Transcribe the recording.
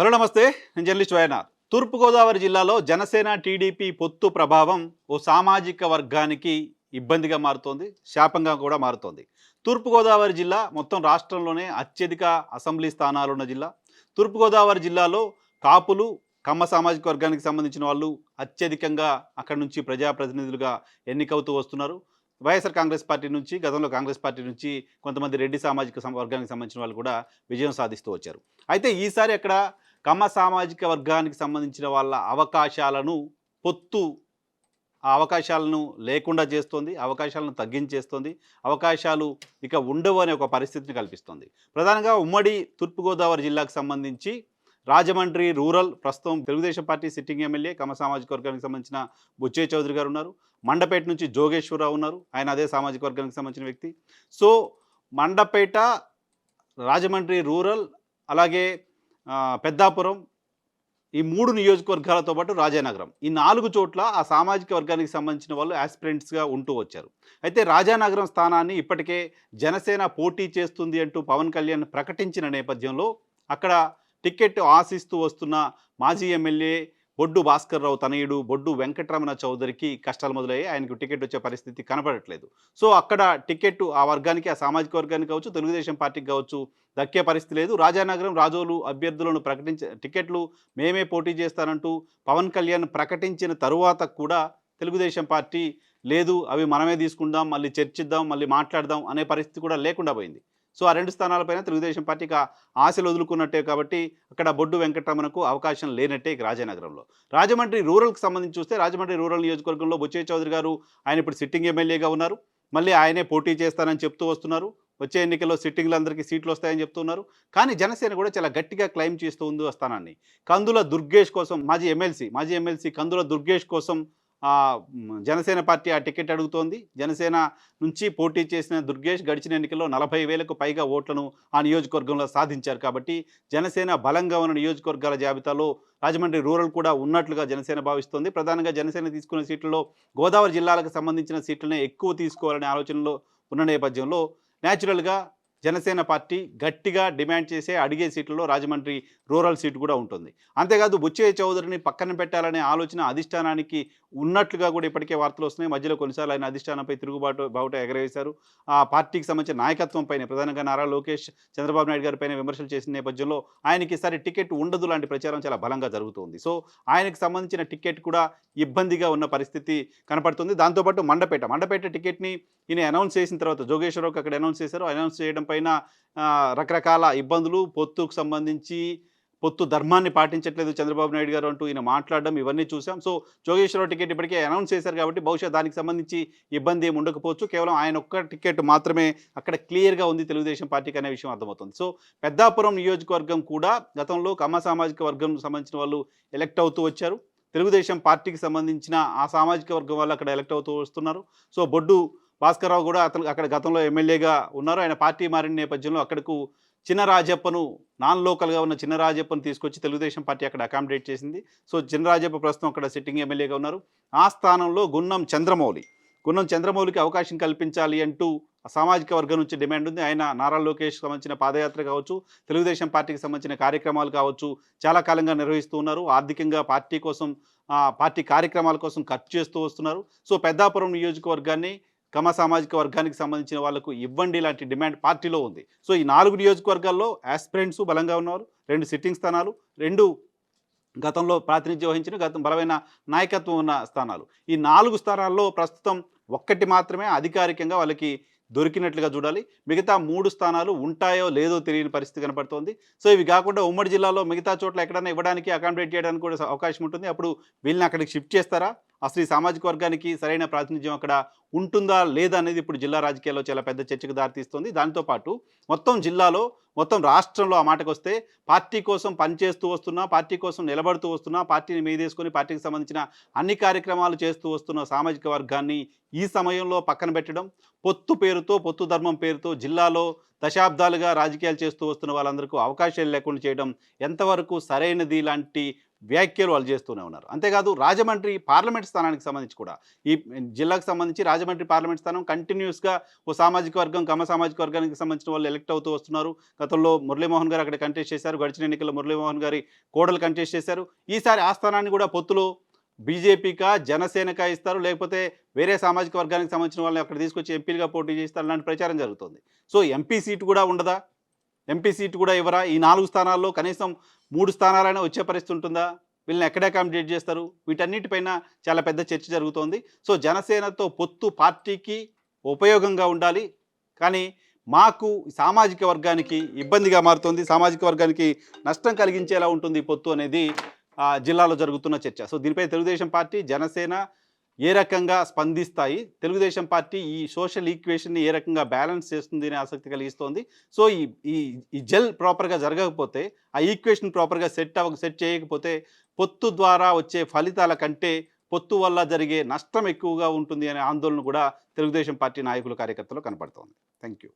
Hello నమస్తే. నేను journalist YNR తూర్పుగోదావరి జిల్లాలో జనసేన టీడీపీ పొత్తు ప్రభావం ఓ సామాజిక వర్గానికి ఇబ్బందిగా మారుతోంది శాపంగా కూడా మారుతోంది. తూర్పుగోదావరి జిల్లా మొత్తం రాష్ట్రంలోనే అత్యధిక అసెంబ్లీ స్థానాలు ఉన్న జిల్లా. తూర్పుగోదావరి జిల్లాలో కాపులు కమ్మ సామాజిక వర్గానికి సంబంధించిన వాళ్ళు అత్యధికంగా అక్కడి నుంచి ప్రజాప్రతినిధులుగా ఎన్నికవుతూ వస్తున్నారు. వైఎస్ఆర్ కాంగ్రెస్ పార్టీ నుంచి గతంలో కాంగ్రెస్ పార్టీ నుంచి కొంతమంది రెడ్డి సామాజిక వర్గానికి సంబంధించిన వాళ్ళు కూడా విజయం సాధిస్తూ వచ్చారు. అయితే ఈసారి అక్కడ కమ్మ సామాజిక వర్గానికి సంబంధించిన వాళ్ళ అవకాశాలను పొత్తు ఆ అవకాశాలను లేకుండా చేస్తోంది అవకాశాలను తగ్గించేస్తోంది అవకాశాలు ఇక ఉండవు అనే ఒక పరిస్థితిని కల్పిస్తోంది. ప్రధానంగా ఉమ్మడి తూర్పుగోదావరి జిల్లాకు సంబంధించి రాజమండ్రి రూరల్ ప్రస్తుతం Telugu Desam party sitting MLA Kamma సామాజిక వర్గానికి సంబంధించిన బుచ్చే చౌదరి గారు ఉన్నారు. మండపేట నుంచి జోగేశ్వరరావు ఉన్నారు. ఆయన అదే సామాజిక వర్గానికి సంబంధించిన వ్యక్తి. సో మండపేట రాజమండ్రి రూరల్ అలాగే పెద్దాపురం ఈ మూడు నియోజకవర్గాలతో పాటు రాజానగరం. ఈ నాలుగు చోట్ల ఆ సామాజిక వర్గానికి సంబంధించిన వాళ్ళు యాస్పిరెంట్స్గా ఉంటూ వచ్చారు. అయితే రాజానగరం స్థానాన్ని ఇప్పటికే జనసేన పోటీ చేస్తుంది అంటూ పవన్ కళ్యాణ్ ప్రకటించిన నేపథ్యంలో అక్కడ టికెట్ ఆశిస్తూ వస్తున్న మాజీ ఎమ్మెల్యే బొడ్డు భాస్కర్ రావు తనయుడు బొడ్డు వెంకటరమణ చౌదరికి కష్టాలు మొదలయ్యాయి. ఆయనకు టికెట్ వచ్చే పరిస్థితి కనపడట్లేదు సో అక్కడ టికెట్ ఆ వర్గానికి ఆ సామాజిక వర్గానికి కావచ్చు తెలుగుదేశం పార్టీకి కావచ్చు దక్కే పరిస్థితి లేదు. రాజానగరం రాజోలు అభ్యర్థులను ప్రకటించ టికెట్లు మేమే పోటీ చేస్తానంటూ పవన్ కళ్యాణ్ ప్రకటించిన తరువాత కూడా తెలుగుదేశం పార్టీ లేదు అవి మనమే తీసుకుందాం మళ్ళీ చర్చిద్దాం మళ్ళీ మాట్లాడదాం అనే పరిస్థితి కూడా లేకుండా పోయింది. సో ఆ రెండు స్థానాలపైన తెలుగుదేశం పార్టీకి ఆశలు వదులుకున్నట్టే కాబట్టి అక్కడ బొడ్డు వెంకటరమణకు అవకాశం లేనట్టే ఇక రాజానగరంలో. రాజమండ్రి రూరల్కి సంబంధించి చూస్తే రాజమండ్రి రూరల్ నియోజకవర్గంలో బొచ్చే చౌదరి గారు ఆయన ఇప్పుడు సిట్టింగ్ ఎమ్మెల్యేగా ఉన్నారు. మళ్ళీ ఆయనే పోటీ చేస్తానని చెప్తూ వస్తున్నారు. వచ్చే ఎన్నికల్లో సిట్టింగ్లందరికీ సీట్లు వస్తాయని చెప్తున్నారు కానీ జనసేన కూడా చాలా గట్టిగా క్లైమ్ చేస్తూ ఉంది ఆ స్థానాన్ని. కందుల దుర్గేష్ కోసం మాజీ ఎమ్మెల్సీ మాజీ ఎమ్మెల్సీ కందుల దుర్గేష్ కోసం జనసేన పార్టీ ఆ టికెట్ అడుగుతోంది. జనసేన నుంచి పోటీ చేసిన దుర్గేష్ గడిచిన ఎన్నికల్లో నలభై వేలకు పైగా ఓట్లను ఆ నియోజకవర్గంలో సాధించారు కాబట్టి జనసేన బలంగా ఉన్న నియోజకవర్గాల జాబితాలో రాజమండ్రి రూరల్ కూడా ఉన్నట్లుగా జనసేన భావిస్తోంది. ప్రధానంగా జనసేన తీసుకున్న సీట్లలో గోదావరి జిల్లాలకు సంబంధించిన సీట్లనే ఎక్కువ తీసుకోవాలనే ఆలోచనలో ఉన్న నేపథ్యంలో న్యాచురల్గా జనసేన పార్టీ గట్టిగా డిమాండ్ చేసే అడిగే సీట్లలో రాజమండ్రి రూరల్ సీటు కూడా ఉంటుంది. అంతేకాదు బుచ్చయ్య చౌదరిని పక్కన పెట్టాలనే ఆలోచన అధిష్టానానికి ఉన్నట్లుగా కూడా ఇప్పటికే వార్తలు వస్తున్నాయి. మధ్యలో కొన్నిసార్లు ఆయన అధిష్టానంపై తిరుగుబాటు బావుట ఎగరవేశారు. ఆ పార్టీకి సంబంధించిన నాయకత్వంపైన ప్రధానంగా నారా లోకేష్ చంద్రబాబు నాయుడు గారిపైన విమర్శలు చేసిన నేపథ్యంలో ఆయనకి ఈసారి టికెట్ ఉండదు లాంటి ప్రచారం చాలా బలంగా జరుగుతుంది. సో ఆయనకు సంబంధించిన టికెట్ కూడా ఇబ్బందిగా ఉన్న పరిస్థితి కనపడుతుంది. దాంతోపాటు మండపేట మండపేట టికెట్ని ఈయన అనౌన్స్ చేసిన తర్వాత జోగేశ్వరరావుకి అక్కడ అనౌన్స్ చేశారు. అనౌన్స్ చేయడం పైన రకరకాల ఇబ్బందులు పొత్తుకు సంబంధించి పొత్తు ధర్మాన్ని పాటించట్లేదు చంద్రబాబు నాయుడు గారు అంటూ ఈయన మాట్లాడడం ఇవన్నీ చూసాం. సో జోగేశ్వరరావు టికెట్ ఇప్పటికే అనౌన్స్ చేశారు కాబట్టి బహుశా దానికి సంబంధించి ఇబ్బంది ఏమి ఉండకపోవచ్చు. కేవలం ఆయన ఒక్క టికెట్ మాత్రమే అక్కడ క్లియర్గా ఉంది తెలుగుదేశం పార్టీకి అనే విషయం అర్థమవుతుంది. సో పెద్దాపురం నియోజకవర్గం కూడా గతంలో కమ్మ సామాజిక వర్గం సంబంధించిన వాళ్ళు ఎలక్ట్ అవుతూ వచ్చారు. తెలుగుదేశం పార్టీకి సంబంధించిన ఆ సామాజిక వర్గం వాళ్ళు అక్కడ ఎలెక్ట్ అవుతూ వస్తున్నారు. సో బొడ్డు భాస్కర్రావు కూడా అతను అక్కడ గతంలో ఎమ్మెల్యేగా ఉన్నారు. ఆయన పార్టీ మారిన నేపథ్యంలో అక్కడకు చిన్న రాజప్పను నాన్ లోకల్గా ఉన్న చిన్న రాజప్పను తీసుకొచ్చి తెలుగుదేశం పార్టీ అక్కడ అకామిడేట్ చేసింది. సో చిన్న రాజప్ప ప్రస్తుతం అక్కడ సిట్టింగ్ ఎమ్మెల్యేగా ఉన్నారు. ఆ స్థానంలో గున్నం చంద్రమౌళి. గున్నం చంద్రమౌళికి అవకాశం కల్పించాలి అంటూ సామాజిక వర్గం నుంచి డిమాండ్ ఉంది. ఆయన నారా లోకేష్ సంబంధించిన పాదయాత్ర కావచ్చు తెలుగుదేశం పార్టీకి సంబంధించిన కార్యక్రమాలు కావచ్చు చాలా కాలంగా నిర్వహిస్తూ ఉన్నారు. ఆర్థికంగా పార్టీ కోసం పార్టీ కార్యక్రమాల కోసం ఖర్చు చేస్తూ వస్తున్నారు. సో పెద్దాపురం నియోజకవర్గాన్ని కమ సామాజిక వర్గానికి సంబంధించిన వాళ్ళకు ఇవ్వండి లాంటి డిమాండ్ పార్టీలో ఉంది. సో ఈ నాలుగు నియోజకవర్గాల్లో యాస్పిరెంట్స్ బలంగా ఉన్నారు. రెండు సిట్టింగ్ స్థానాలు రెండు గతంలో ప్రాతినిధ్యం వహించిన గతం బలమైన నాయకత్వం ఉన్న స్థానాలు. ఈ నాలుగు స్థానాల్లో ప్రస్తుతం ఒక్కటి మాత్రమే అధికారికంగా వాళ్ళకి దొరికినట్లుగా చూడాలి. మిగతా మూడు స్థానాలు ఉంటాయో లేదో తెలియని పరిస్థితి కనపడుతోంది. సో ఇవి కాకుండా ఉమ్మడి జిల్లాలో మిగతా చోట్ల ఎక్కడైనా ఇవ్వడానికి అకామిడేట్ చేయడానికి కూడా అవకాశం ఉంటుంది. అప్పుడు వీళ్ళని అక్కడికి షిఫ్ట్ చేస్తారా? అసలు ఈ సామాజిక వర్గానికి సరైన ప్రాతినిధ్యం అక్కడ ఉంటుందా లేదా అనేది ఇప్పుడు జిల్లా రాజకీయాల్లో చాలా పెద్ద చర్చకు దారితీస్తుంది. దాంతోపాటు మొత్తం జిల్లాలో మొత్తం రాష్ట్రంలో ఆ మాటకు వస్తే పార్టీ కోసం పనిచేస్తూ వస్తున్నా పార్టీ కోసం నిలబడుతూ వస్తున్నా పార్టీని మీదేసుకొని పార్టీకి సంబంధించిన అన్ని కార్యక్రమాలు చేస్తూ వస్తున్న సామాజిక వర్గాన్ని ఈ సమయంలో పక్కన పెట్టడం పొత్తు పేరుతో పొత్తు ధర్మం పేరుతో జిల్లాలో దశాబ్దాలుగా రాజకీయాలు చేస్తూ వస్తున్న వాళ్ళందరికీ అవకాశాలు లేకుండా చేయడం ఎంతవరకు సరైనది లాంటి వ్యాఖ్యలు వాళ్ళు చేస్తూనే ఉన్నారు. అంతేకాదు రాజమండ్రి పార్లమెంట్ స్థానానికి సంబంధించి కూడా ఈ జిల్లాకు సంబంధించి రాజమండ్రి పార్లమెంట్ స్థానం కంటిన్యూస్గా ఓ సామాజిక వర్గం కమ సామాజిక వర్గానికి సంబంధించిన వాళ్ళు ఎలక్ట్ అవుతూ వస్తున్నారు. గతంలో మురళీమోహన్ గారు అక్కడ కంటెస్ట్ చేశారు. గడిచిన ఎన్నికల్లో మురళీమోహన్ గారి కోడలు కంటెస్ట్ చేశారు. ఈసారి ఆ స్థానాన్ని కూడా పొత్తులో బీజేపీకా జనసేనకా ఇస్తారు. లేకపోతే వేరే సామాజిక వర్గానికి సంబంధించిన వాళ్ళని అక్కడ తీసుకొచ్చి ఎంపీలుగా పోటీ చేస్తారు అలాంటి ప్రచారం జరుగుతుంది. సో ఎంపీ సీటు కూడా ఉండదా? ఎంపీ సీట్ కూడా ఇవ్వరా? ఈ నాలుగు స్థానాల్లో కనీసం మూడు స్థానాలైనా వచ్చే పరిస్థితి ఉంటుందా? వీళ్ళని ఎక్కడ అకామిడేట్ చేస్తారు? వీటన్నిటిపైన చాలా పెద్ద చర్చ జరుగుతోంది. సో జనసేనతో పొత్తు పార్టీకి ఉపయోగంగా ఉండాలి. కానీ మాకు సామాజిక వర్గానికి ఇబ్బందిగా మారుతుంది. సామాజిక వర్గానికి నష్టం కలిగించేలా ఉంటుంది పొత్తు అనేది ఆ, జిల్లాలో జరుగుతున్న చర్చ. సో దీనిపై తెలుగుదేశం పార్టీ జనసేన ఏ రకంగా స్పందిస్తాయి? తెలుగుదేశం పార్టీ ఈ సోషల్ ఈక్వేషన్ని ఏ రకంగా బ్యాలెన్స్ చేస్తుంది అనే ఆసక్తి కలిగిస్తోంది. సో ఈ ఈ ఈ జెల్ ప్రాపర్గా జరగకపోతే ఆ ఈక్వేషన్ ప్రాపర్గా సెట్ అవ సెట్ చేయకపోతే పొత్తు ద్వారా వచ్చే ఫలితాల కంటే పొత్తు వల్ల జరిగే నష్టం ఎక్కువగా ఉంటుంది అనే ఆందోళన కూడా తెలుగుదేశం పార్టీ నాయకులు కార్యకర్తలు కనపడుతోంది. Thank you